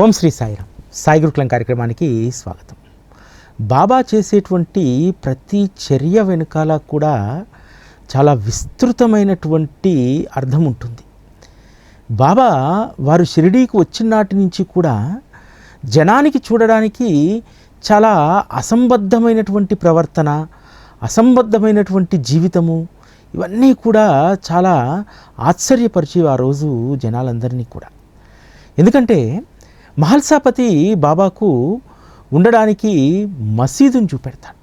ఓం శ్రీ సాయిరామ్. సాయి గురుకులం కార్యక్రమానికి స్వాగతం. బాబా చేసేటువంటి ప్రతి చర్య వెనుకాల కూడా చాలా విస్తృతమైనటువంటి అర్థం ఉంటుంది. బాబా వారు షిరిడీకి వచ్చిన నాటి నుంచి కూడా జనానికి చూడడానికి చాలా అసంబద్ధమైనటువంటి ప్రవర్తన అసంబద్ధమైనటువంటి జీవితము ఇవన్నీ కూడా చాలా ఆశ్చర్యపరిచేవి ఆ రోజు జనాలందరినీ కూడా. ఎందుకంటే మహల్సాపతి బాబాకు ఉండడానికి మసీదును చూపెడతాడు.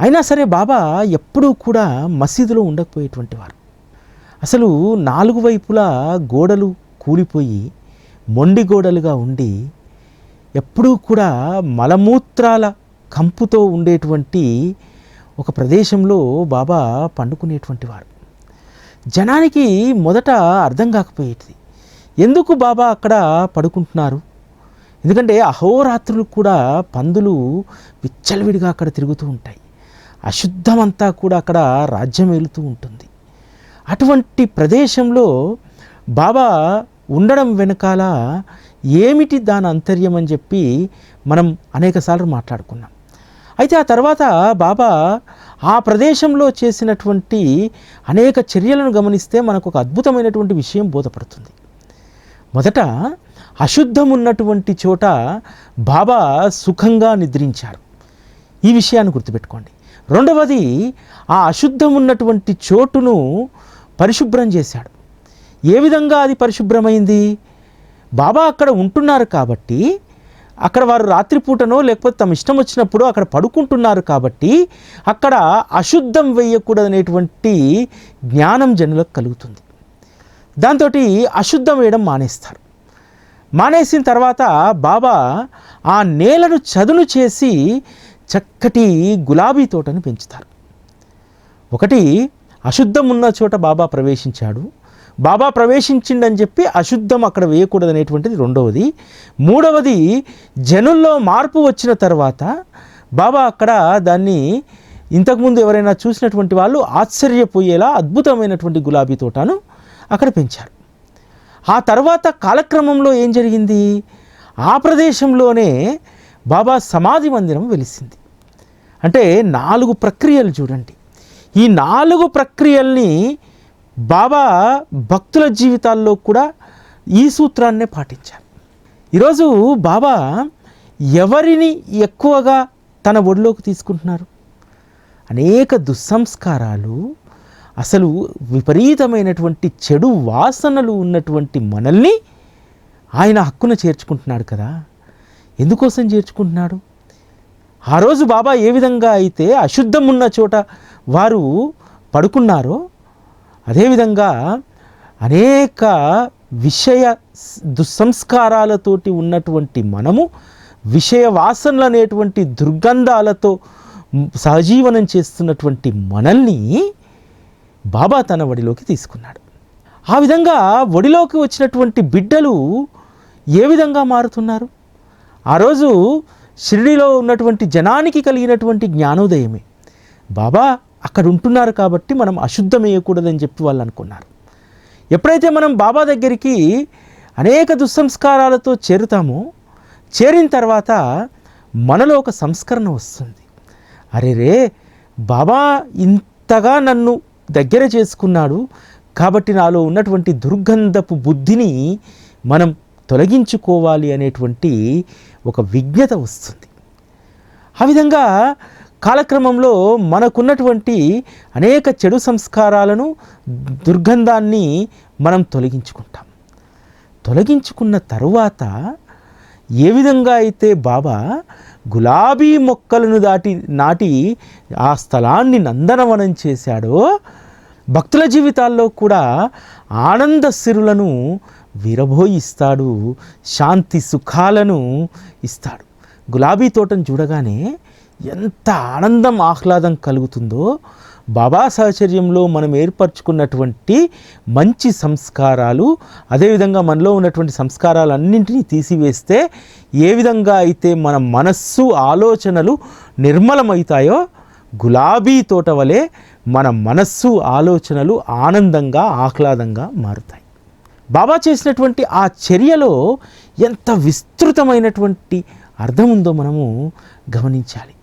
అయినా సరే బాబా ఎప్పుడూ కూడా మసీదులో ఉండకపోయేటువంటి వారు. అసలు నాలుగు వైపులా గోడలు కూలిపోయి మొండి గోడలుగా ఉండి ఎప్పుడూ కూడా మలమూత్రాల కంపుతో ఉండేటువంటి ఒక ప్రదేశంలో బాబా పండుకునేటువంటి వారు. జనానికి మొదట అర్థం కాకపోయేది ఎందుకు బాబా అక్కడ పడుకుంటున్నారు? ఎందుకంటే అహోరాత్రులు కూడా పందులు విచ్చలవిడిగా అక్కడ తిరుగుతూ ఉంటాయి. అశుద్ధమంతా కూడా అక్కడ రాజ్యం ఏలుతూ ఉంటుంది. అటువంటి ప్రదేశంలో బాబా ఉండడం వెనకాల ఏమిటి దాని అంతర్యం అని చెప్పి మనం అనేకసార్లు మాట్లాడుకున్నాం. అయితే ఆ తర్వాత బాబా ఆ ప్రదేశంలో చేసినటువంటి అనేక చర్యలను గమనిస్తే మనకు ఒక అద్భుతమైనటువంటి విషయం బోధపడుతుంది. మొదట అశుద్ధం ఉన్నటువంటి చోట బాబా సుఖంగా నిద్రించారు. ఈ విషయాన్ని గుర్తుపెట్టుకోండి. రెండవది ఆ అశుద్ధం ఉన్నటువంటి చోటును పరిశుభ్రం చేశాడు. ఏ విధంగా అది పరిశుభ్రమైంది? బాబా అక్కడ ఉంటున్నారు కాబట్టి అక్కడ వారు రాత్రిపూటనో లేకపోతే తమ ఇష్టం వచ్చినప్పుడు అక్కడ పడుకుంటున్నారు కాబట్టి అక్కడ అశుద్ధం వేయకూడదనేటువంటి జ్ఞానం జనులకు కలుగుతుంది. దాంతో అశుద్ధం వేయడం మానేస్తారు. మానేసిన తర్వాత బాబా ఆ నేలను చదును చేసి చక్కటి గులాబీ తోటను పెంచుతారు. ఒకటి అశుద్ధం ఉన్న చోట బాబా ప్రవేశించాడు. బాబా ప్రవేశించిండని చెప్పి అశుద్ధం అక్కడ వేయకూడదు అనేటువంటిది రెండవది. మూడవది జనుల్లో మార్పు వచ్చిన తర్వాత బాబా అక్కడ దాన్ని ఇంతకుముందు ఎవరైనా చూసినటువంటి వాళ్ళు ఆశ్చర్యపోయేలా అద్భుతమైనటువంటి గులాబీ తోటను అక్కడ పెంచారు. ఆ తర్వాత కాలక్రమంలో ఏం జరిగింది? ఆ ప్రదేశంలోనే బాబా సమాధి మందిరం వెలిసింది. అంటే నాలుగు ప్రక్రియలు చూడండి. ఈ నాలుగు ప్రక్రియల్ని బాబా భక్తుల జీవితాల్లో కూడా ఈ సూత్రాన్నే పాటించారు. ఈరోజు బాబా ఎవరిని ఎక్కువగా తన ఒడిలోకి తీసుకుంటున్నారు? అనేక దుస్సంస్కారాలు అసలు విపరీతమైనటువంటి చెడు వాసనలు ఉన్నటువంటి మనల్ని ఆయన హక్కున చేర్చుకుంటున్నాడు కదా. ఎందుకోసం చేర్చుకుంటున్నాడు? ఆ రోజు బాబా ఏ విధంగా అయితే అశుద్ధం ఉన్న చోట వారు పడుకున్నారో అదేవిధంగా అనేక విషయ దుస్సంస్కారాలతోటి ఉన్నటువంటి మనము విషయ వాసనలు అనేటువంటి దుర్గంధాలతో సహజీవనం చేస్తున్నటువంటి మనల్ని బాబా తన ఒడిలోకి తీసుకున్నాడు. ఆ విధంగా ఒడిలోకి వచ్చినటువంటి బిడ్డలు ఏ విధంగా మారుతున్నారు? ఆ రోజు షిరిడిలో ఉన్నటువంటి జనానికి కలిగినటువంటి జ్ఞానోదయమే. బాబా అక్కడ ఉంటున్నారు కాబట్టి మనం అశుద్ధం వేయకూడదని చెప్పి వాళ్ళు అనుకున్నారు. ఎప్పుడైతే మనం బాబా దగ్గరికి అనేక దుస్సంస్కారాలతో చేరుతామో చేరిన తర్వాత మనలో ఒక సంస్కరణ వస్తుంది. అరే రే బాబా ఇంతగా నన్ను దగ్గర చేసుకున్నాడు కాబట్టి నాలో ఉన్నటువంటి దుర్గంధపు బుద్ధిని మనం తొలగించుకోవాలి అనేటువంటి ఒక విజ్ఞత వస్తుంది. ఆ విధంగా కాలక్రమంలో మనకున్నటువంటి అనేక చెడు సంస్కారాలను దుర్గంధాన్ని మనం తొలగించుకుంటాం. తొలగించుకున్న తరువాత ఏ విధంగా అయితే బాబా గులాబీ మొక్కలను దాటి నాటి ఆ స్థలాన్ని నందనవనం చేశాడో భక్తుల జీవితాల్లో కూడా ఆనంద సిరులను విరబోయిస్తాడు శాంతి సుఖాలను ఇస్తాడు. గులాబీ తోటను చూడగానే ఎంత ఆనందం ఆహ్లాదం కలుగుతుందో బాబా సహచర్యంలో మనం ఏర్పరచుకున్నటువంటి మంచి సంస్కారాలు అదేవిధంగా మనలో ఉన్నటువంటి సంస్కారాలన్నింటినీ తీసివేస్తే ఏ విధంగా అయితే మన మనస్సు ఆలోచనలు నిర్మలమవుతాయో గులాబీ తోట వలె మన మనస్సు ఆలోచనలు ఆనందంగా ఆహ్లాదంగా మారుతాయి. బాబా చేసినటువంటి ఆ చర్యలో ఎంత విస్తృతమైనటువంటి అర్థం ఉందో మనము గమనించాలి.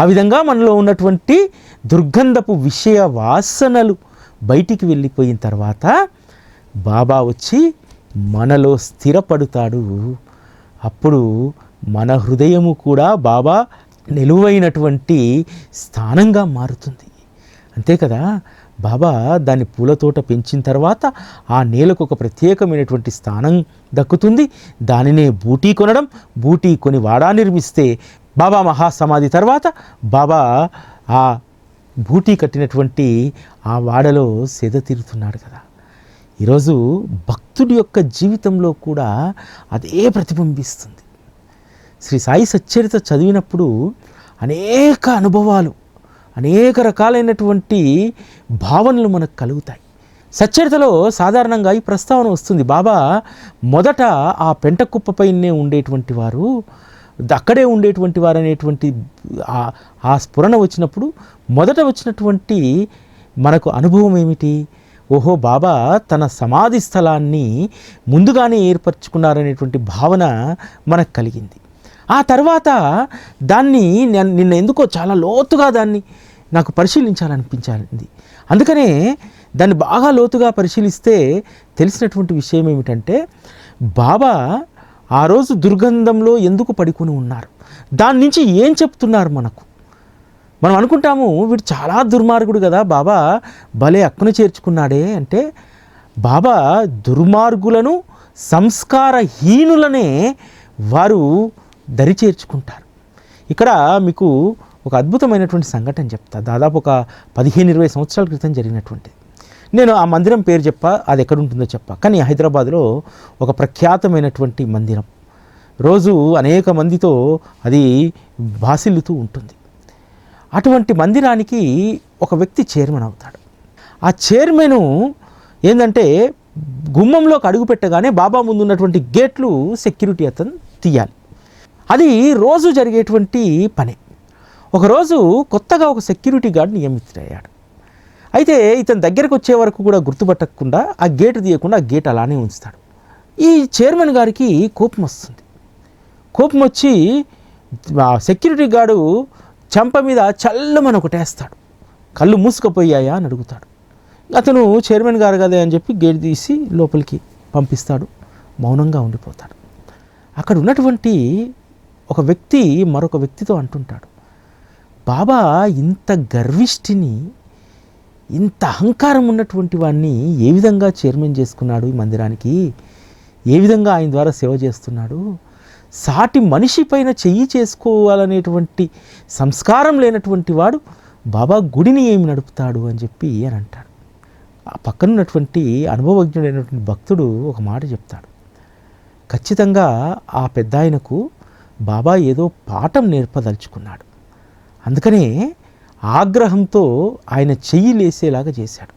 ఆ విధంగా మనలో ఉన్నటువంటి దుర్గంధపు విషయ వాసనలు బయటికి వెళ్ళిపోయిన తర్వాత బాబా వచ్చి మనలో స్థిరపడుతాడు. అప్పుడు మన హృదయము కూడా బాబా నిలువైనటువంటి స్థానంగా మారుతుంది. అంతే కదా? బాబా దాన్ని పూల తోట పెంచిన తర్వాత ఆ నేలకు ఒక ప్రత్యేకమైనటువంటి స్థానం దక్కుతుంది. దానినే బూటీ కొనడం బూటీ కొని వాడా నిర్మిస్తే బాబా మహాసమాధి తర్వాత బాబా ఆ బూటీ కట్టినటువంటి ఆ వాడలో సేద తీరుతున్నాడు కదా. ఈరోజు భక్తుడి యొక్క జీవితంలో కూడా అదే ప్రతిబింబిస్తుంది. శ్రీ సాయి సచ్చరిత చదివినప్పుడు అనేక అనుభవాలు అనేక రకాలైనటువంటి భావనలు మనకు కలుగుతాయి. సచ్చరితలో సాధారణంగా ఈ ప్రస్తావన వస్తుంది బాబా మొదట ఆ పెంట కుప్పపైనే ఉండేటువంటి వారు అక్కడే ఉండేటువంటి వారు అనేటువంటి ఆ- స్ఫురణ వచ్చినప్పుడు మొదట వచ్చినటువంటి మనకు అనుభవం ఏమిటి? ఓహో బాబా తన సమాధి స్థలాన్ని ముందుగానే ఏర్పరచుకున్నారనేటువంటి భావన మనకు కలిగింది. ఆ తర్వాత దాన్ని నేను నిన్న ఎందుకో చాలా లోతుగా దాన్ని నాకు పరిశీలించాలనిపించాలి అందుకనే దాన్ని బాగా లోతుగా పరిశీలిస్తే తెలిసినటువంటి విషయం ఏమిటంటే బాబా ఆ రోజు దుర్గంధంలో ఎందుకు పడుకొని ఉన్నారు? దాని నుంచి ఏం చెప్తున్నారు మనకు? మనం అనుకుంటాము వీడు చాలా దుర్మార్గుడు కదా బాబా భలే అక్కున చేర్చుకున్నాడే అంటే బాబా దుర్మార్గులను సంస్కారహీనులనే వారు దరి చేర్చుకుంటారు. ఇక్కడ మీకు ఒక అద్భుతమైనటువంటి సంఘటన చెప్తా. దాదాపు ఒక పదిహేను ఇరవై సంవత్సరాల క్రితం జరిగినటువంటిది నేను ఆ మందిరం పేరు చెప్పా అది ఎక్కడ ఉంటుందో చెప్పా. కానీ హైదరాబాద్లో ఒక ప్రఖ్యాతమైనటువంటి మందిరం. రోజు అనేక మందితో అది భాసిల్లుతూ ఉంటుంది. అటువంటి మందిరానికి ఒక వ్యక్తి చైర్మన్ అవుతాడు. ఆ చైర్మన్ ఏంటంటే గుమ్మంలోకి అడుగు పెట్టగానే బాబా ముందు ఉన్నటువంటి గేట్లు సెక్యూరిటీ అతను తీయాలి. అది రోజు జరిగేటువంటి పని. ఒకరోజు కొత్తగా ఒక సెక్యూరిటీ గార్డ్ నియమితుడయ్యాడు. అయితే ఇతని దగ్గరకు వచ్చే వరకు కూడా గుర్తుపట్టకుండా ఆ గేటు తీయకుండా ఆ గేట్ అలానే ఉంచుతాడు. ఈ చైర్మన్ గారికి కోపం వస్తుంది. కోపం వచ్చి సెక్యూరిటీ గార్డు చెంప మీద చల్లమని ఒకటేస్తాడు. కళ్ళు మూసుకుపోయాయా అని అడుగుతాడు. అతను చైర్మన్ గారు కదా అని చెప్పి గేట్ తీసి లోపలికి పంపిస్తాడు. మౌనంగా ఉండిపోతాడు. అక్కడ ఉన్నటువంటి ఒక వ్యక్తి మరొక వ్యక్తితో అంటుంటాడు. బాబా ఇంత గర్విష్ఠిని ఇంత అహంకారం ఉన్నటువంటి వాడిని ఏ విధంగా చైర్మన్ చేసుకున్నాడు ఈ మందిరానికి? ఏ విధంగా ఆయన ద్వారా సేవ చేస్తున్నాడు? సాటి మనిషి పైన చెయ్యి చేసుకోవాలనేటువంటి సంస్కారం లేనటువంటి వాడు బాబా గుడిని ఏమి నడుపుతాడు అని చెప్పి అని అంటాడు. ఆ పక్కన ఉన్నటువంటి అనుభవజ్ఞుడైనటువంటి భక్తుడు ఒక మాట చెప్తాడు. ఖచ్చితంగా ఆ పెద్ద ఆయనకు బాబా ఏదో పాఠం నేర్పదలుచుకున్నాడు. అందుకనే ఆగ్రహంతో ఆయన చెయ్యి లేసేలాగా చేశాడు.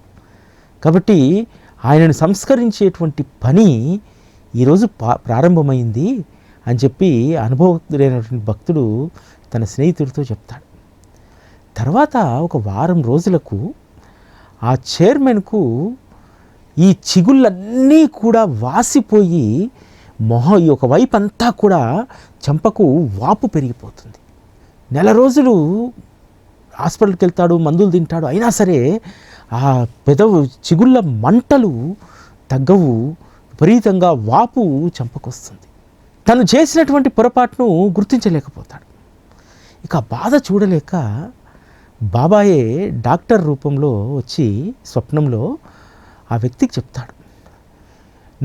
కాబట్టి ఆయనను సంస్కరించేటువంటి పని ఈరోజు పా ప్రారంభమైంది అని చెప్పి అనుభవజ్ఞుడైనటువంటి భక్తుడు తన స్నేహితుడితో చెప్తాడు. తర్వాత ఒక వారం రోజులకు ఆ చైర్మన్కు ఈ చిగుళ్ళన్నీ కూడా వాసిపోయి మొహం ఈ ఒక వైపు అంతా కూడా చెంపకు వాపు పెరిగిపోతుంది. నెల రోజులు హాస్పిటల్కి వెళ్తాడు మందులు తింటాడు. అయినా సరే ఆ పెదవు చిగుళ్ళ మంటలు తగ్గవు విపరీతంగా వాపు చంపకొస్తుంది. తను చేసినటువంటి పొరపాటును గుర్తించలేకపోతాడు. ఇక బాధ చూడలేక బాబాయే డాక్టర్ రూపంలో వచ్చి స్వప్నంలో ఆ వ్యక్తికి చెప్తాడు.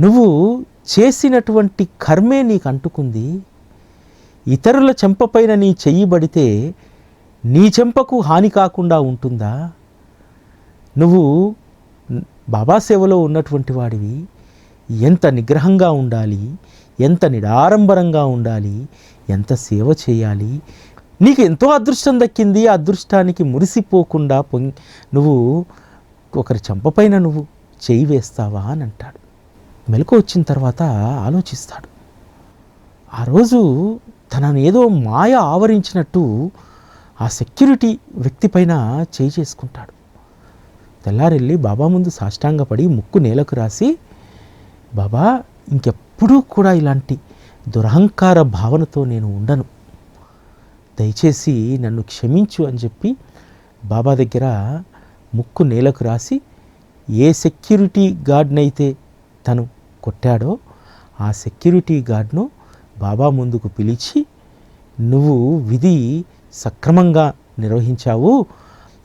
నువ్వు చేసినటువంటి కర్మే నీకు అంటుకుంది. ఇతరుల చెంపపైన నీ చెయ్యి పడితే నీ చెంపకు హాని కాకుండా ఉంటుందా? నువ్వు బాబా సేవలో ఉన్నటువంటి వాడివి. ఎంత నిగ్రహంగా ఉండాలి? ఎంత నిడారంబరంగా ఉండాలి? ఎంత సేవ చేయాలి? నీకు ఎంతో అదృష్టం దక్కింది. అదృష్టానికి మురిసిపోకుండా పొంగి నువ్వు ఒకరి చెంపపైన నువ్వు చేయి వేస్తావా అని అంటాడు. మెలకు వచ్చిన తర్వాత ఆలోచిస్తాడు. ఆ రోజు తననేదో ఏదో మాయ ఆవరించినట్టు ఆ సెక్యూరిటీ వ్యక్తి పైన చేయి చేసుకుంటాడు. తెల్లారెళ్ళి బాబా ముందు సాష్టాంగపడి ముక్కు నేలకు రాసి బాబా ఇంకెప్పుడూ కూడా ఇలాంటి దురహంకార భావనతో నేను ఉండను. దయచేసి నన్ను క్షమించు అని చెప్పి బాబా దగ్గర ముక్కు నేలకు రాసి ఏ సెక్యూరిటీ గార్డ్నైతే తను కొట్టాడో ఆ సెక్యూరిటీ గార్డ్ను బాబా ముందుకు పిలిచి నువ్వు విధి సక్రమంగా నిర్వహించావు.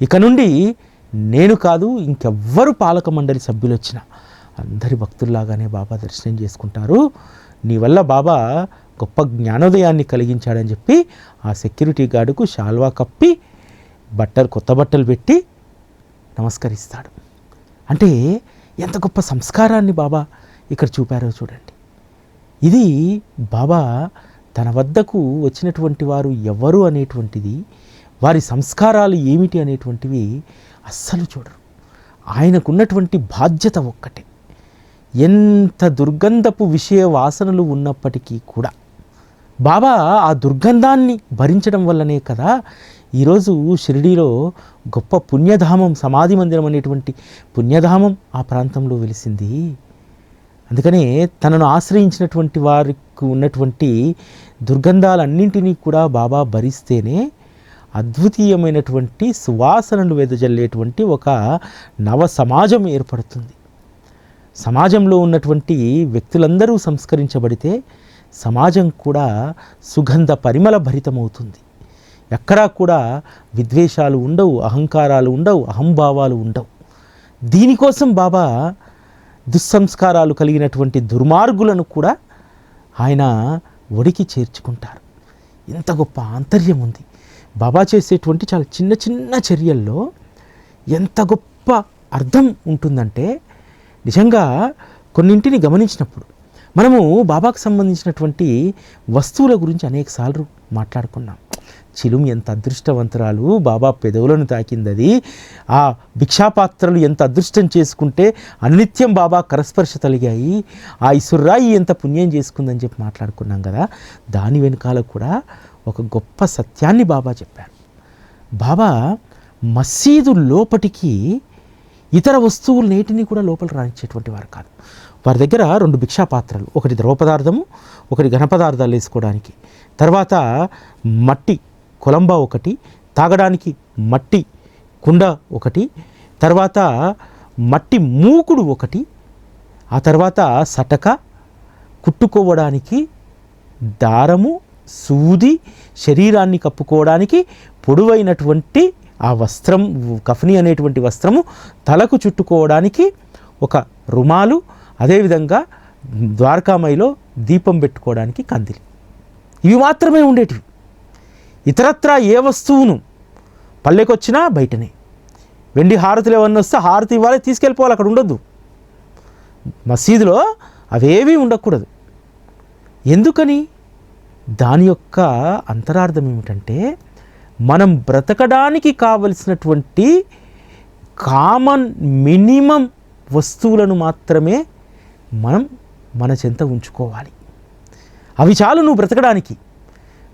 ఇక నుండి నేను కాదు ఇంకెవ్వరు పాలక మండలి సభ్యులు వచ్చినా అందరి భక్తుల్లాగానే బాబా దర్శనం చేసుకుంటారు. నీ వల్ల బాబా గొప్ప జ్ఞానోదయాన్ని కలిగించాడని చెప్పి ఆ సెక్యూరిటీ గార్డుకు శాల్వా కప్పి బట్టలు కొత్త బట్టలు పెట్టి నమస్కరిస్తాడు. అంటే ఎంత గొప్ప సంస్కారాన్ని బాబా ఇక్కడ చూపారో చూడండి. ఇది బాబా తన వద్దకు వచ్చినటువంటి వారు ఎవరు అనేటువంటిది వారి సంస్కారాలు ఏమిటి అనేటువంటివి అస్సలు చూడరు. ఆయనకున్నటువంటి బాధ్యత ఒక్కటే. ఎంత దుర్గంధపు విషయ వాసనలు ఉన్నప్పటికీ కూడా బాబా ఆ దుర్గంధాన్ని భరించడం వల్లనే కదా ఈరోజు షిరిడీలో గొప్ప పుణ్యధామం సమాధి మందిరం అనేటువంటి పుణ్యధామం ఆ ప్రాంతంలో వెలిసింది. అందుకనే తనను ఆశ్రయించినటువంటి వారికి ఉన్నటువంటి దుర్గంధాలన్నింటినీ కూడా బాబా భరిస్తేనే అద్వితీయమైనటువంటి సువాసనలు వెదజల్లేటువంటి ఒక నవ సమాజం ఏర్పడుతుంది. సమాజంలో ఉన్నటువంటి వ్యక్తులందరూ సంస్కరించబడితే సమాజం కూడా సుగంధ పరిమళ భరితమవుతుంది. ఎక్కడా కూడా విద్వేషాలు ఉండవు అహంకారాలు ఉండవు అహంభావాలు ఉండవు. దీనికోసం బాబా దుస్సంస్కారాలు కలిగినటువంటి దుర్మార్గులను కూడా ఆయన ఒడికి చేర్చుకుంటారు. ఇంత గొప్ప ఆంతర్యం ఉంది. బాబా చేసేటువంటి చాలా చిన్న చిన్న చర్యల్లో ఎంత గొప్ప అర్థం ఉంటుందంటే నిజంగా కొన్నింటిని గమనించినప్పుడు మనము బాబాకు సంబంధించినటువంటి వస్తువుల గురించి అనేకసార్లు మాట్లాడుకున్నాం. చిలుము ఎంత అదృష్టవంతురాలు బాబా పెదవులను తాకింది అది ఆ భిక్షాపాత్రలు ఎంత అదృష్టం చేసుకుంటే అనిత్యం బాబా కరస్పర్శ తలిగాయి. ఆ ఇసుర్రాయి ఎంత పుణ్యం చేసుకుందని చెప్పి మాట్లాడుకున్నాం కదా. దాని వెనకాల కూడా ఒక గొప్ప సత్యాన్ని బాబా చెప్పారు. బాబా మసీదు లోపటికి ఇతర వస్తువులు నేటిని కూడా లోపల రానిచ్చేటువంటి వారు కాదు. వారి దగ్గర రెండు భిక్షా పాత్రలు ఒకటి ద్రవ పదార్థము ఒకటి ఘన పదార్థాలు వేసుకోవడానికి. తర్వాత మట్టి కొలంబా ఒకటి తాగడానికి మట్టి కుండ ఒకటి తర్వాత మట్టి మూకుడు ఒకటి ఆ తర్వాత సటక కుట్టుకోవడానికి దారము సూది శరీరాన్ని కప్పుకోవడానికి పొడవైనటువంటి ఆ వస్త్రం కఫని అనేటువంటి వస్త్రము తలకు చుట్టుకోవడానికి ఒక రుమాలు అదేవిధంగా ద్వారకామయిలో దీపం పెట్టుకోవడానికి కందిలి. ఇవి మాత్రమే ఉండేటివి. ఇతరత్రా ఏ వస్తువును పల్లెకొచ్చినా బయటనే. వెండి హారతులు ఏమన్నా వస్తే హారతి ఇవ్వాలి తీసుకెళ్ళిపోవాలి అక్కడ ఉండొద్దు. మసీదులో అవేవి ఉండకూడదు. ఎందుకని? దాని యొక్క అంతరార్థం ఏమిటంటే మనం బ్రతకడానికి కావలసినటువంటి కామన్ మినిమం వస్తువులను మాత్రమే మనం మన చెంత ఉంచుకోవాలి. అవి చాలు నువ్వు బ్రతకడానికి.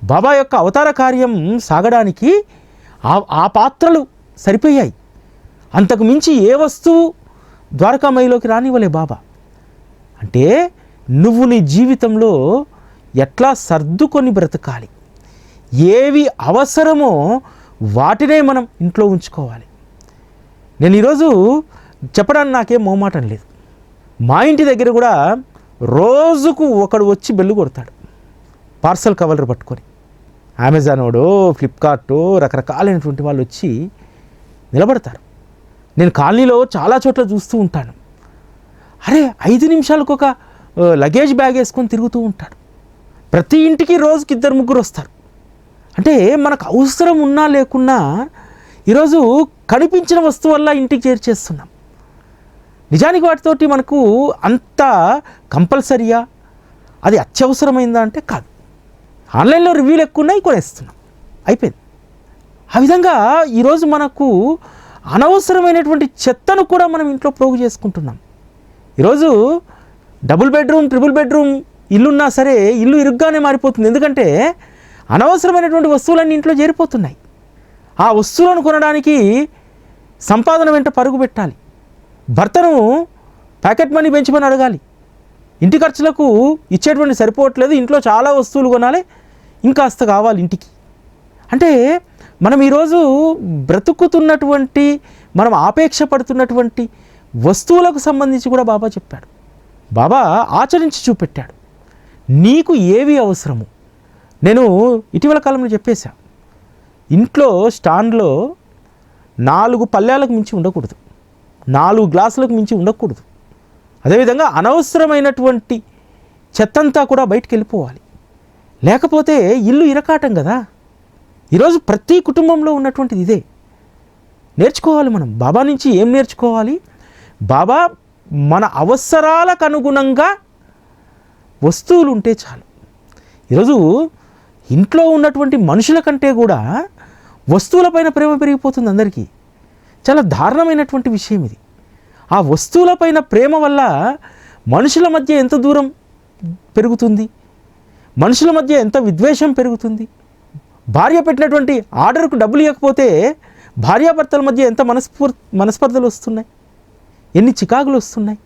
బాబా యొక్క అవతార కార్యం సాగడానికి ఆ ఆ పాత్రలు సరిపోయాయి. అంతకు మించి ఏ వస్తువు ద్వారకామయిలోకి రానివ్వలే బాబా. అంటే నువ్వు నీ జీవితంలో ఎట్లా సర్దుకొని బ్రతకాలి? ఏవి అవసరమో వాటినే మనం ఇంట్లో ఉంచుకోవాలి. నేను ఈరోజు చెప్పడానికి నాకేం మోమాటం లేదు. మా ఇంటి దగ్గర కూడా రోజుకు ఒకడు వచ్చి బెల్లు కొడతాడు. పార్సల్ కవర్లు పట్టుకొని. అమెజాన్ వాడు ఫ్లిప్కార్టు రకరకాలైనటువంటి వాళ్ళు వచ్చి నిలబడతారు. నేను కాలనీలో చాలా చోట్ల చూస్తూ ఉంటాను. అరే ఐదు నిమిషాలకు ఒక లగేజ్ బ్యాగ్ వేసుకొని తిరుగుతూ ఉంటాడు ప్రతి ఇంటికి రోజుకి ఇద్దరు ముగ్గురు వస్తారు. అంటే మనకు అవసరం ఉన్నా లేకున్నా ఈరోజు కనిపించిన వస్తువు వల్ల ఇంటికి చేర్చేస్తున్నాం నిజానికి వాటితోటి మనకు అంత కంపల్సరీయా? అది అత్యవసరమైందా అంటే కాదు. ఆన్లైన్లో రివ్యూలు ఎక్కువ ఉన్నాయి కొనేస్తున్నాం. అయిపోయింది. ఆ విధంగా ఈరోజు మనకు అనవసరమైనటువంటి చెత్తను కూడా మనం ఇంట్లో ప్రోగు చేసుకుంటున్నాం. ఈరోజు డబుల్ బెడ్రూమ్ ట్రిపుల్ బెడ్రూమ్ ఇల్లున్నా సరే ఇల్లు ఇరుగ్గానే మారిపోతుంది. ఎందుకంటే అనవసరమైనటువంటి వస్తువులన్నీ ఇంట్లో చేరిపోతున్నాయి. ఆ వస్తువులను కొనడానికి సంపాదన వెంట పరుగు పెట్టాలి. భర్తను ప్యాకెట్ మనీ పెంచమని అడగాలి. ఇంటి ఖర్చులకు ఇచ్చేటువంటి సరిపోవట్లేదు. ఇంట్లో చాలా వస్తువులు కొనాలి. ఇంకాస్త కావాలి ఇంటికి. అంటే మనం ఈరోజు బ్రతుకుతున్నటువంటి మనం ఆపేక్ష పడుతున్నటువంటి వస్తువులకు సంబంధించి కూడా బాబా చెప్పాడు. బాబా ఆచరించి చూపెట్టాడు. నీకు ఏవి అవసరము? నేను ఇటీవల కాలంలో చెప్పేశా. ఇంట్లో స్టాండ్లో నాలుగు పల్లెలకు మించి ఉండకూడదు. నాలుగు గ్లాసులకు మించి ఉండకూడదు. అదేవిధంగా అనవసరమైనటువంటి చెత్తంతా కూడా బయటికి వెళ్ళిపోవాలి. లేకపోతే ఇల్లు ఇరకాటం కదా. ఈరోజు ప్రతి కుటుంబంలో ఉన్నటువంటిది ఇదే. నేర్చుకోవాలి మనం. బాబా నుంచి ఏం నేర్చుకోవాలి? బాబా మన అవసరాలకు అనుగుణంగా వస్తువులు ఉంటే చాలు. ఈరోజు ఇంట్లో ఉన్నటువంటి మనుషుల కంటే కూడా వస్తువులపైన ప్రేమ పెరిగిపోతుంది అందరికీ. చాలా దారుణమైనటువంటి విషయం ఇది. ఆ వస్తువులపైన ప్రేమ వల్ల మనుషుల మధ్య ఎంత దూరం పెరుగుతుంది? మనుషుల మధ్య ఎంత విద్వేషం పెరుగుతుంది? భార్య పెట్టినటువంటి ఆర్డర్కు డబ్బులు ఇవ్వకపోతే భార్యాభర్తల మధ్య ఎంత మనస్ఫూర్ మనస్పర్ధలు వస్తున్నాయి? ఎన్ని చికాకులు వస్తున్నాయి?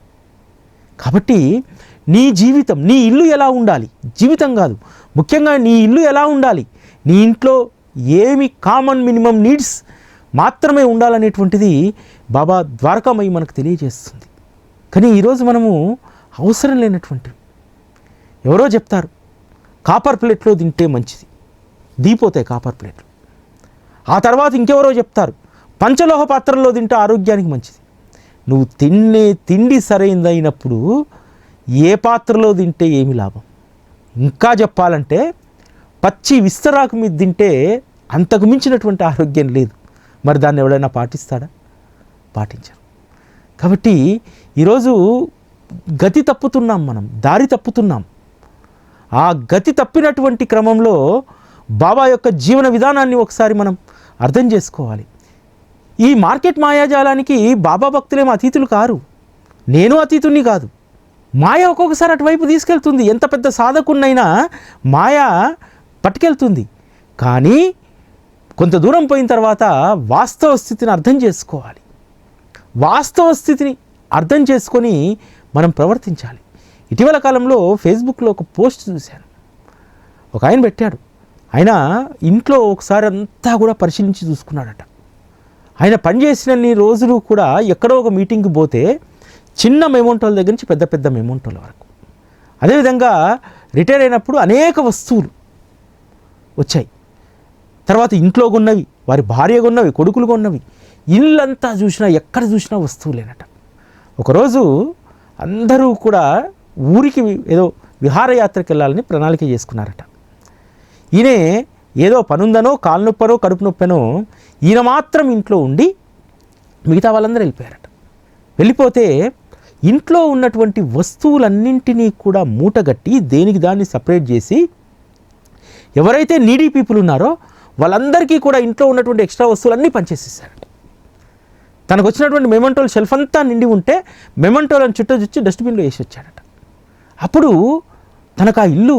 కాబట్టి నీ జీవితం నీ ఇల్లు ఎలా ఉండాలి? జీవితం కాదు. ముఖ్యంగా నీ ఇల్లు ఎలా ఉండాలి? నీ ఇంట్లో ఏమి కామన్ మినిమం నీడ్స్ మాత్రమే ఉండాలనేటువంటిది బాబా ద్వారకామయ్య మనకు తెలియజేస్తుంది. కానీ ఈరోజు మనము అవసరం లేనటువంటివి. ఎవరో చెప్తారు కాపర్ ప్లేట్లో తింటే మంచిది. దీపోతాయి కాపర్ ప్లేట్లు. ఆ తర్వాత ఇంకెవరో చెప్తారు పంచలోహ పాత్రల్లో తింటే ఆరోగ్యానికి మంచిది. నువ్వు తినే తిండి సరైనదైనప్పుడు ఏ పాత్రలో తింటే ఏమి లాభం? ఇంకా చెప్పాలంటే పచ్చి విస్తరాకు మీద తింటే అంతకు మించినటువంటి ఆరోగ్యం లేదు. మరి దాన్ని ఎవడైనా పాటిస్తాడా? పాటించరు కాబట్టి ఈరోజు గతి తప్పుతున్నాం మనం దారి తప్పుతున్నాం. ఆ గతి తప్పినటువంటి క్రమంలో బాబా యొక్క జీవన విధానాన్ని ఒకసారి మనం అర్థం చేసుకోవాలి. ఈ మార్కెట్ మాయాజాలానికి బాబా భక్తులేమో అతీతులు కారు. నేను అతీతుని కాదు. మాయ ఒక్కొక్కసారి అటువైపు తీసుకెళ్తుంది. ఎంత పెద్ద సాధకున్నైనా మాయ పట్టుకెళ్తుంది. కానీ కొంత దూరం పోయిన తర్వాత వాస్తవ స్థితిని అర్థం చేసుకోవాలి. వాస్తవ స్థితిని అర్థం చేసుకొని మనం ప్రవర్తించాలి. ఇటీవల కాలంలో ఫేస్బుక్లో ఒక పోస్ట్ చూశాను. ఒక ఆయన పెట్టాడు. ఆయన ఇంట్లో ఒకసారి అంతా కూడా పరిశీలించి చూసుకున్నాడట. ఆయన పనిచేసినన్ని రోజులు కూడా ఎక్కడో ఒక మీటింగ్కి పోతే చిన్న మెమోంటోల దగ్గర నుంచి పెద్ద పెద్ద మెమోంటోల వరకు. అదేవిధంగా రిటైర్ అయినప్పుడు అనేక వస్తువులు వచ్చాయి. తర్వాత ఇంట్లో కొన్నవి వారి భార్య కొన్నవి కొడుకులు కొన్నవి ఇల్లంతా చూసినా ఎక్కడ చూసినా వస్తువులేనట. ఒకరోజు అందరూ కూడా ఊరికి ఏదో విహారయాత్రకు వెళ్ళాలని ప్రణాళిక చేసుకున్నారట. ఈయనే ఏదో పనుందనో కాలు నొప్పనో కడుపు నొప్పనో ఈయన మాత్రం ఇంట్లో ఉండి మిగతా వాళ్ళందరూ వెళ్ళిపోయారట. వెళ్ళిపోతే ఇంట్లో ఉన్నటువంటి వస్తువులన్నింటినీ కూడా మూటగట్టి దేనికి దాన్ని సపరేట్ చేసి ఎవరైతే నీడీ పీపుల్ ఉన్నారో వాళ్ళందరికీ కూడా ఇంట్లో ఉన్నటువంటి ఎక్స్ట్రా వస్తువులన్నీ పనిచేసేసారట. తనకు వచ్చినటువంటి మెమంటోలు షెల్ఫ్ అంతా నిండి ఉంటే మెమంటోలను చుట్టూ చుచ్చి డస్ట్బిన్లో వేసి వచ్చాడట అప్పుడు తనకు ఆ ఇల్లు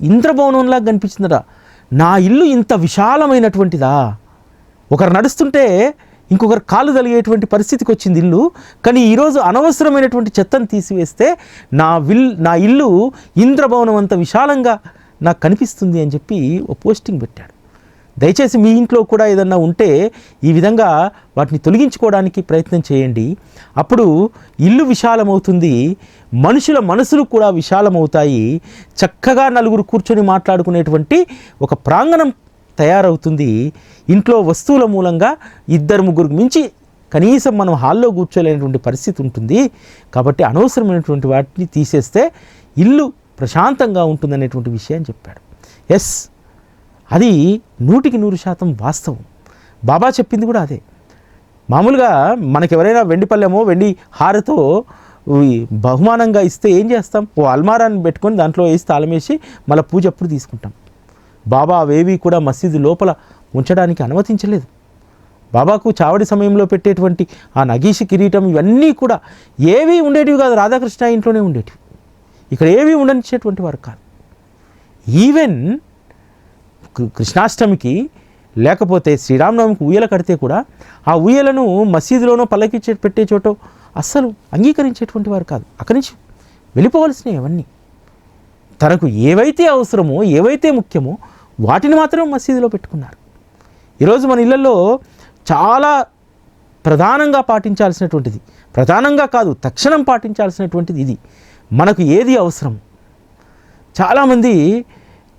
ఇంద్రభవనంలాగా కనిపించిందట. నా ఇల్లు ఇంత విశాలమైనటువంటిదా? ఒకరు నడుస్తుంటే ఇంకొకరు కాలు తలిగేటువంటి పరిస్థితికి వచ్చింది ఇల్లు. కానీ ఈరోజు అనవసరమైనటువంటి చెత్తను తీసివేస్తే నా విల్ నా ఇల్లు ఇంద్రభవనం అంత విశాలంగా నాకు కనిపిస్తుంది అని చెప్పి ఓ పోస్టింగ్ పెట్టాడు. దయచేసి మీ ఇంట్లో కూడా ఏదన్నా ఉంటే ఈ విధంగా వాటిని తొలగించుకోవడానికి ప్రయత్నం చేయండి. అప్పుడు ఇల్లు విశాలమవుతుంది మనుషుల మనసులు కూడా విశాలమవుతాయి. చక్కగా నలుగురు కూర్చొని మాట్లాడుకునేటువంటి ఒక ప్రాంగణం తయారవుతుంది. ఇంట్లో వస్తువుల మూలంగా ఇద్దరు ముగ్గురు మించి కనీసం మనం హాల్లో కూర్చోలేనటువంటి పరిస్థితి ఉంటుంది. కాబట్టి అనవసరమైనటువంటి వాటిని తీసేస్తే ఇల్లు ప్రశాంతంగా ఉంటుందనేటువంటి విషయాన్ని చెప్పాడు. ఎస్ అది నూటికి నూరు శాతం వాస్తవం. బాబా చెప్పింది కూడా అదే. మామూలుగా మనకెవరైనా వెండి పళ్ళెమో వెండి హారతో బహుమానంగా ఇస్తే ఏం చేస్తాం? ఓ అల్మారాన్ని పెట్టుకొని దాంట్లో వేసి తాళం వేసి మళ్ళీ పూజ అప్పుడు తీసుకుంటాం. బాబా అవేవి కూడా మసీదు లోపల ఉంచడానికి అనుమతించలేదు. బాబాకు చావడి సమయంలో పెట్టేటువంటి ఆ నగీషి కిరీటం ఇవన్నీ కూడా ఏవి ఉండేటివి కాదు. రాధాకృష్ణ ఇంట్లోనే ఉండేటివి. ఇక్కడ ఏవి ఉండనిచ్చేటువంటి వారు కాదు. ఈవెన్ కృష్ణాష్టమికి లేకపోతే శ్రీరామనవమికి ఉయ్యల కడితే కూడా ఆ ఉయ్యలను మసీదులోనో పల్లకి పెట్టే చోట అస్సలు అంగీకరించేటువంటి వారు కాదు. అక్కడి నుంచి వెళ్ళిపోవలసినవి అవన్నీ. తనకు ఏవైతే అవసరమో ఏవైతే ముఖ్యమో వాటిని మాత్రం మసీదులో పెట్టుకున్నారు. ఈరోజు మన ఇళ్ళల్లో చాలా ప్రధానంగా పాటించాల్సినటువంటిది ప్రధానంగా కాదు తక్షణం పాటించాల్సినటువంటిది ఇది. మనకు ఏది అవసరం చాలామంది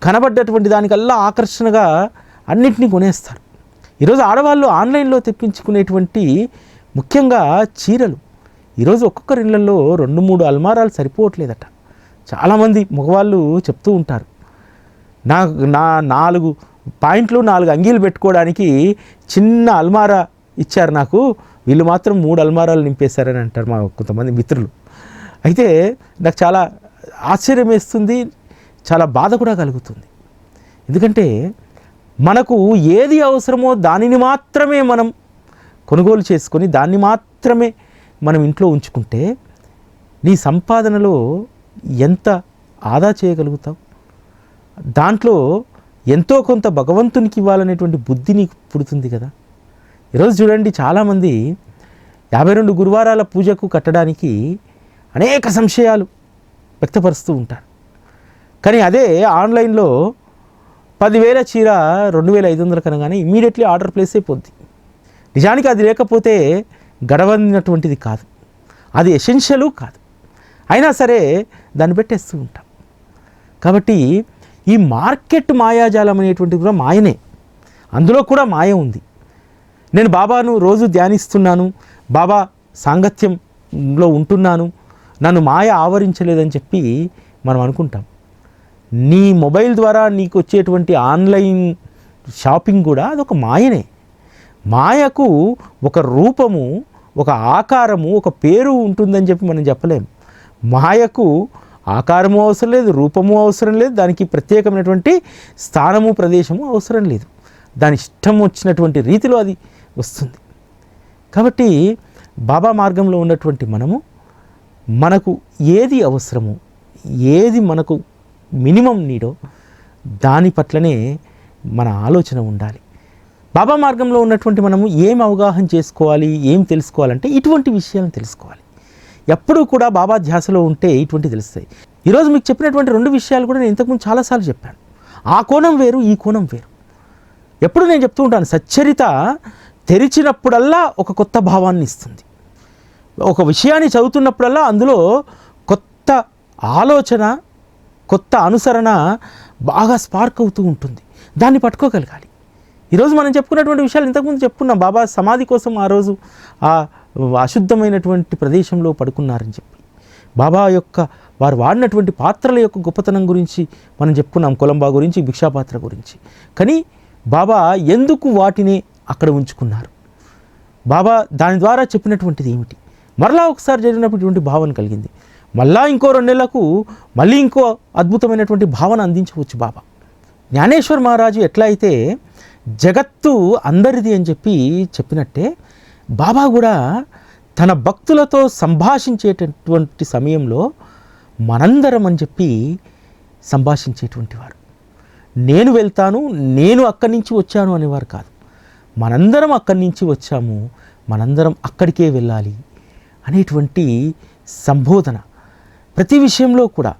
కనబడ్డటువంటి దానికల్లా ఆకర్షణగా అన్నిటినీ కొనేస్తారు. ఈరోజు ఆడవాళ్ళు ఆన్లైన్లో తెప్పించుకునేటువంటి ముఖ్యంగా చీరలు. ఈరోజు ఒక్కొక్కరి ఇళ్ళల్లో రెండు మూడు అల్మారాలు సరిపోవట్లేదట. చాలామంది మగవాళ్ళు చెప్తూ ఉంటారు. నా నా నాలుగు పాయింట్లు నాలుగు అంగీలు పెట్టుకోవడానికి చిన్న అల్మారా ఇచ్చారు నాకు. వీళ్ళు మాత్రం మూడు అల్మారాలు నింపేశారని అంటారు మా కొంతమంది మిత్రులు. అయితే నాకు చాలా ఆశ్చర్యం వేస్తుంది చాలా బాధ కూడా కలుగుతుంది. ఎందుకంటే మనకు ఏది అవసరమో దానిని మాత్రమే మనం కొనుగోలు చేసుకొని దాన్ని మాత్రమే మనం ఇంట్లో ఉంచుకుంటే నీ సంపాదనలో ఎంత ఆదా చేయగలుగుతావు? దాంట్లో ఎంతో కొంత భగవంతునికి ఇవ్వాలనేటువంటి బుద్ధి నీకు పుడుతుంది కదా? ఈరోజు చూడండి చాలామంది యాభై రెండు గురువారాల పూజకు కట్టడానికి అనేక సంశయాలు వ్యక్తపరుస్తూ ఉంటారు. కానీ అదే ఆన్లైన్లో పదివేల చీర రెండు వేల ఐదు వందలు కనగానే ఇమీడియట్లీ ఆర్డర్ ప్లేస్ అయిపోద్ది. నిజానికి అది లేకపోతే గడవనటువంటిది కాదు. అది ఎసెన్షియలు కాదు. అయినా సరే దాన్ని పెట్టేస్తూ ఉంటాం. కాబట్టి ఈ మార్కెట్ మాయాజాలం అనేటువంటిది కూడా మాయనే. అందులో కూడా మాయ ఉంది. నేను బాబాను రోజు ధ్యానిస్తున్నాను. బాబా సాంగత్యంలో ఉంటున్నాను. నన్ను మాయ ఆవరించలేదని చెప్పి మనం అనుకుంటాం. నీ మొబైల్ ద్వారా నీకు వచ్చేటువంటి ఆన్లైన్ షాపింగ్ కూడా అదొక మాయనే. మాయకు ఒక రూపము ఒక ఆకారము ఒక పేరు ఉంటుందని చెప్పి మనం చెప్పలేం. మాయకు ఆకారము అవసరం లేదు రూపము అవసరం లేదు దానికి ప్రత్యేకమైనటువంటి స్థానము ప్రదేశము అవసరం లేదు. దాని ఇష్టం వచ్చినటువంటి రీతిలో అది వస్తుంది. కాబట్టి బాబా మార్గంలో ఉన్నటువంటి మనము మనకు ఏది అవసరము ఏది మనకు మినిమం నీడో దాని పట్లనే మన ఆలోచన ఉండాలి. బాబా మార్గంలో ఉన్నటువంటి మనము ఏం అవగాహన చేసుకోవాలి ఏం తెలుసుకోవాలంటే ఇటువంటి విషయాలను తెలుసుకోవాలి. ఎప్పుడూ కూడా బాబా ధ్యాసలో ఉంటే ఇటువంటి తెలుస్తాయి. ఈరోజు మీకు చెప్పినటువంటి రెండు విషయాలు కూడా నేను ఇంతకుముందు చాలాసార్లు చెప్పాను. ఆ కోణం వేరు ఈ కోణం వేరు. ఎప్పుడు నేను చెప్తూ ఉంటాను సచ్చరిత తెరిచినప్పుడల్లా ఒక కొత్త భావాన్ని ఇస్తుంది. ఒక విషయాన్ని చదువుతున్నప్పుడల్లా అందులో కొత్త ఆలోచన కొత్త అనుసరణ బాగా స్పార్క్ అవుతూ ఉంటుంది. దాన్ని పట్టుకోగలగాలి. ఈరోజు మనం చెప్పుకున్నటువంటి విషయాలు ఇంతకుముందు చెప్పుకున్నాం. బాబా సమాధి కోసం ఆ రోజు ఆ అశుద్ధమైనటువంటి ప్రదేశంలో పడుకున్నారని చెప్పి. బాబా యొక్క వారు వాడినటువంటి పాత్రల యొక్క గొప్పతనం గురించి మనం చెప్పుకున్నాం. కొలంబా గురించి భిక్షాపాత్ర గురించి. కానీ బాబా ఎందుకు వాటిని అక్కడ ఉంచుకున్నారు? బాబా దాని ద్వారా చెప్పినటువంటిది ఏమిటి? మరలా ఒకసారి జరిగినటువంటి భావన కలిగింది. మళ్ళా ఇంకో రెండు నెలలకు మళ్ళీ ఇంకో అద్భుతమైనటువంటి భావన అందించవచ్చు బాబా. జ్ఞానేశ్వర్ మహారాజు ఎట్లా అయితే జగత్తు అందరిది అని చెప్పి చెప్పినట్టే బాబా కూడా తన భక్తులతో సంభాషించేటటువంటి సమయంలో మనందరం అని చెప్పి సంభాషించేటువంటి వారు. నేను వెళ్తాను నేను అక్కడి నుంచి వచ్చాను అనేవారు కాదు. మనందరం అక్కడి నుంచి వచ్చాము మనందరం అక్కడికే వెళ్ళాలి అనేటువంటి సంబోధన ప్రతి విషయంలో కూడా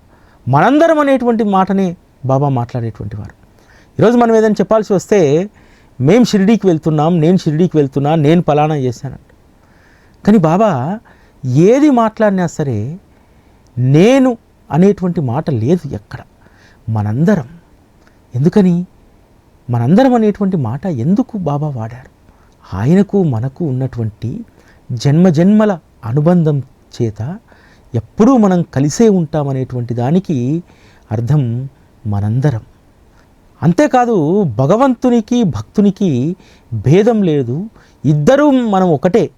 మనందరం అనేటువంటి మాటనే బాబా మాట్లాడేటువంటి వారు. ఈరోజు మనం ఏదైనా చెప్పాల్సి వస్తే మేం షిరిడీకి వెళ్తున్నాం నేను షిరిడీకి వెళ్తున్నా నేను పలానా చేశానంట కానీ బాబా ఏది మాట్లాడినా సరే నేను అనేటువంటి మాట లేదు ఎక్కడ. మనందరం. ఎందుకని? మనందరం అనేటువంటి మాట ఎందుకు బాబా వాడారు? ఆయనకు మనకు ఉన్నటువంటి జన్మజన్మల అనుబంధం చేత ఎప్పుడూ మనం కలిసే ఉంటామనేటువంటి దానికి అర్థం మనందరం. అంతేకాదు భగవంతునికి భక్తునికి భేదం లేదు. ఇద్దరూ మనం ఒకటే.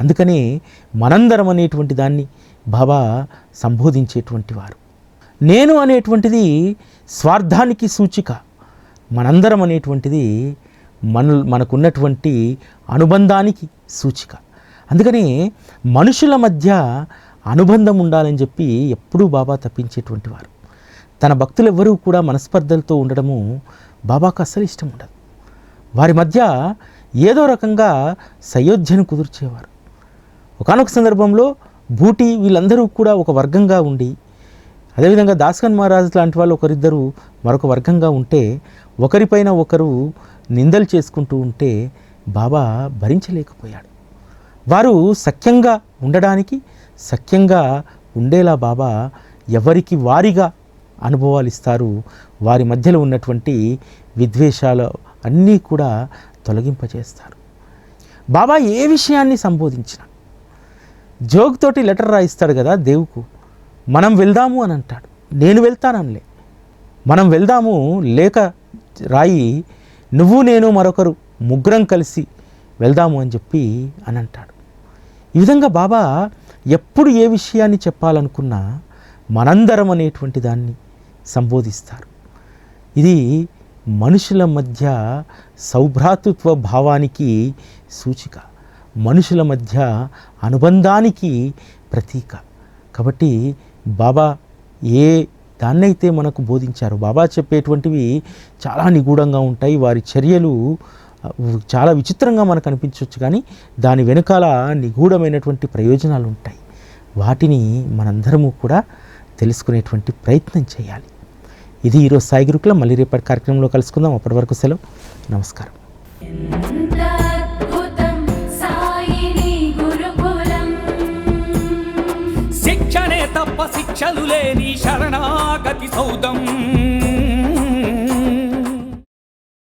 అందుకనే మనందరం అనేటువంటి దాన్ని బాబా సంబోధించేటువంటి వారు. నేను అనేటువంటిది స్వార్థానికి సూచిక. మనందరం అనేటువంటిది మన మనకున్నటువంటి అనుబంధానికి సూచిక. అందుకని మనుషుల మధ్య అనుబంధం ఉండాలని చెప్పి ఎప్పుడూ బాబా తప్పించేటువంటి వారు. తన భక్తులు ఎవ్వరూ కూడా మనస్పర్ధలతో ఉండడము బాబాకు అస్సలు ఇష్టం ఉండదు. వారి మధ్య ఏదో రకంగా సయోధ్యను కుదుర్చేవారు. ఒకానొక సందర్భంలో బూటి వీళ్ళందరూ కూడా ఒక వర్గంగా ఉండి అదేవిధంగా దాస్కన్ మహారాజ్ లాంటి వాళ్ళు ఒకరిద్దరు మరొక వర్గంగా ఉంటే ఒకరిపైన ఒకరు నిందలు చేసుకుంటూ ఉంటే బాబా భరించలేకపోయాడు. వారు సఖ్యంగా ఉండడానికి సఖ్యంగా ఉండేలా బాబా ఎవరికి వారిగా అనుభవాలు ఇస్తారు వారి మధ్యలో ఉన్నటువంటి విద్వేషాలు అన్నీ కూడా తొలగింపజేస్తారు. బాబా ఏ విషయాన్ని సంబోధించిన జోగ్ తోటి లెటర్ రాయిస్తాడు కదా దేవుకు మనం వెళ్దాము అని అంటాడు. నేను వెళ్తాననిలే. మనం వెళ్దాము లేక రాయి నువ్వు నేను మరొకరు ముగ్గురం కలిసి వెళ్దాము అని చెప్పి అని అంటాడు. ఈ విధంగా బాబా ఎప్పుడు ఏ విషయాన్ని చెప్పాలనుకున్నా మనందరం అనేటువంటి దాన్ని సంబోధిస్తారు. ఇది మనుషుల మధ్య సౌభ్రాతృత్వ భావానికి సూచిక. మనుషుల మధ్య అనుబంధానికి ప్రతీక. కాబట్టి బాబా ఏ దాన్నైతే మనకు బోధించారు బాబా చెప్పేటువంటివి చాలా నిగూఢంగా ఉంటాయి. వారి చర్యలు చాలా విచిత్రంగా మనకు అనిపించవచ్చు కానీ దాని వెనుకాల నిగూఢమైనటువంటి ప్రయోజనాలు ఉంటాయి. వాటిని మనందరము కూడా తెలుసుకునేటువంటి ప్రయత్నం చేయాలి. ఇది ఈరోజు సాయి గురుకులం మళ్ళీ రేపటి కార్యక్రమంలో కలుసుకుందాం. అప్పటి వరకు సెలవు. నమస్కారం. శిక్షణే తప్ప శిక్షలు లేని శరణాగతి సౌదం.